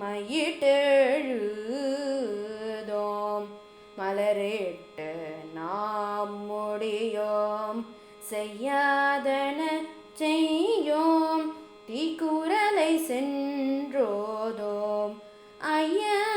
மையிட்டெழுதோம். மலரேட்டு நாம் முடியோம். செய்யாதன செய்யோம். தீக்குரலை சென்றோதோம். ஐயா